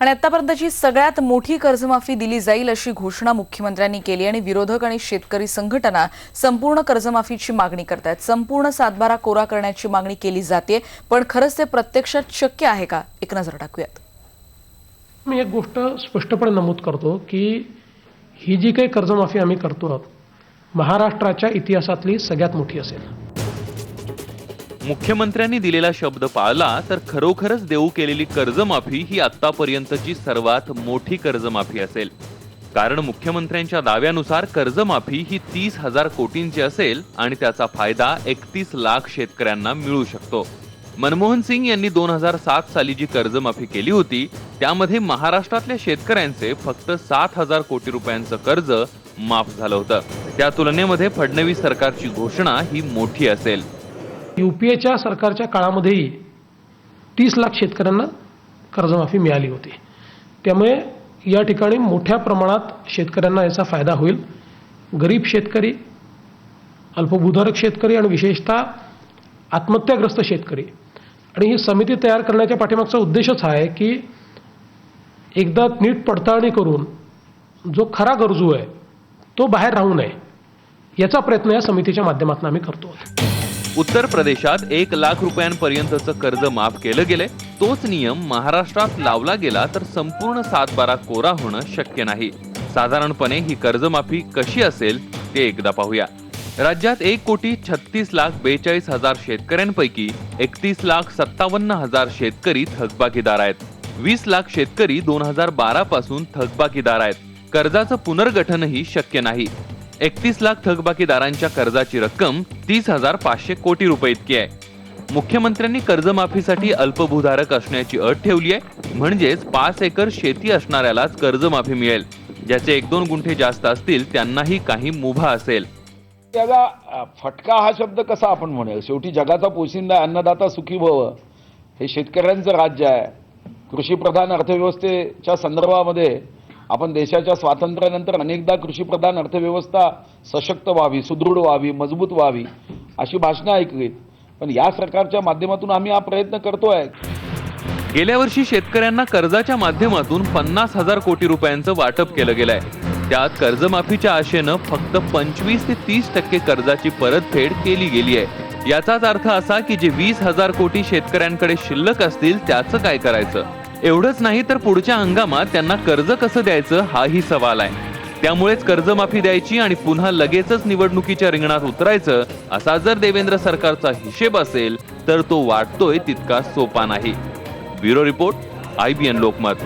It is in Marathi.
आणि आतापर्यंतची सगळ्यात मोठी कर्जमाफी दिली जाईल अशी घोषणा मुख्यमंत्र्यांनी केली आणि विरोधक आणि शेतकरी संघटना संपूर्ण कर्जमाफीची मागणी करतायत. संपूर्ण सातबारा कोरा करण्याची मागणी केली जाते पण खरंच ते प्रत्यक्षात शक्य आहे का? एक नजर टाकूयात. मी एक गोष्ट स्पष्टपणे नमूद करतो की ही जी काही कर्जमाफी आम्ही करतो आहोत महाराष्ट्राच्या इतिहासातली सगळ्यात मोठी असेल. मुख्यमंत्र्यांनी दिलेला शब्द पाळला तर खरोखरच देऊ केलेली कर्जमाफी ही आतापर्यंतची सर्वात मोठी कर्जमाफी असेल. कारण मुख्यमंत्र्यांच्या दाव्यानुसार कर्जमाफी ही तीस हजार कोटींची असेल आणि त्याचा फायदा एकतीस लाख शेतकऱ्यांना मिळू शकतो. मनमोहन सिंग यांनी दोन हजार सात साली जी कर्जमाफी केली होती त्यामध्ये महाराष्ट्रातल्या शेतकऱ्यांचे फक्त सात हजार कोटी रुपयांचं कर्ज माफ झालं होतं. त्या तुलनेमध्ये फडणवीस सरकारची घोषणा ही मोठी असेल. युपीएच्या सरकारच्या काळामध्येही तीस लाख शेतकऱ्यांना कर्जमाफी मिळाली होती. त्यामुळे या ठिकाणी मोठ्या प्रमाणात शेतकऱ्यांना याचा फायदा होईल. गरीब शेतकरी अल्पभूधारक शेतकरी आणि विशेषतः आत्महत्याग्रस्त शेतकरी. आणि ही समिती तयार करण्याच्या पाठीमागचा उद्देशच हा आहे की एकदा नीट पडताळणी करून जो खरा गरजू आहे तो बाहेर राहू नये याचा प्रयत्न या समितीच्या माध्यमातून आम्ही करतो उत्तर प्रदेशात एक लाख रुपयांपर्यंतचं कर्ज माफ केलं गेलंय. तोच नियम महाराष्ट्रात लावला गेला तर संपूर्ण सातबारा कोरा होणं शक्य नाही. साधारणपणे ही कर्जमाफी कशी असेल ते एकदा पाहूया. राज्यात एक कोटी छत्तीस लाख बेचाळीस हजार शेतकऱ्यांपैकी एकतीस लाख सत्तावन्न हजार शेतकरी थकबाकीदार आहेत. वीस लाख शेतकरी दोन हजार बारा पासून थकबाकीदार आहेत. कर्जाचं पुनर्गठनही शक्य नाही. एकतीस लाख थकबाकीदारांच्या कर्जाची रक्कम तीस हजार पाचशे कोटी रुपये इतकी आहे. मुख्यमंत्र्यांनी कर्जमाफीसाठी अल्पभूधारक असण्याची अट ठेवली आहे. म्हणजेच पाच एकर शेती असणाऱ्यालाच कर्जमाफी मिळेल. ज्याचे एक दोन गुंठे जास्त असतील त्यांनाही काही मुभा असेल. त्याचा फटका हा शब्द कसा आपण म्हणूया शेवटी जगाचा पोशिंदा अन्नदाता सुखी भव. हे शेतकऱ्यांचं राज्य आहे. कृषीप्रधान अर्थव्यवस्थेच्या संदर्भामध्ये आपण देशाच्या स्वातंत्र्यानंतर अनेकदा कृषीप्रधान अर्थव्यवस्था सशक्त व्हावी सुदृढ व्हावी मजबूत व्हावी अशी भाषणं ऐकलीत. पण या सरकारच्या माध्यमातून आम्ही हा प्रयत्न करतोय. गेल्या वर्षी शेतकऱ्यांना कर्जाच्या माध्यमातून पन्नास हजार कोटी रुपयांचं वाटप केलं गेलंय. त्यात कर्जमाफीच्या आशेनं फक्त पंचवीस ते तीस टक्के कर्जाची परतफेड केली गेली आहे. याचाच अर्थ असा की जे वीस हजार कोटी शेतकऱ्यांकडे शिल्लक असतील त्याचं काय करायचं? एवढंच नाही तर पुढच्या हंगामात त्यांना कर्ज कसं द्यायचं हाही सवाल आहे. त्यामुळेच कर्जमाफी द्यायची आणि पुन्हा लगेचच निवडणुकीच्या रिंगणात उतरायचं असा जर देवेंद्र सरकारचा हिशेब असेल तर तो वाटतोय तितका सोपा नाही. Bureau report IBN Lokmat.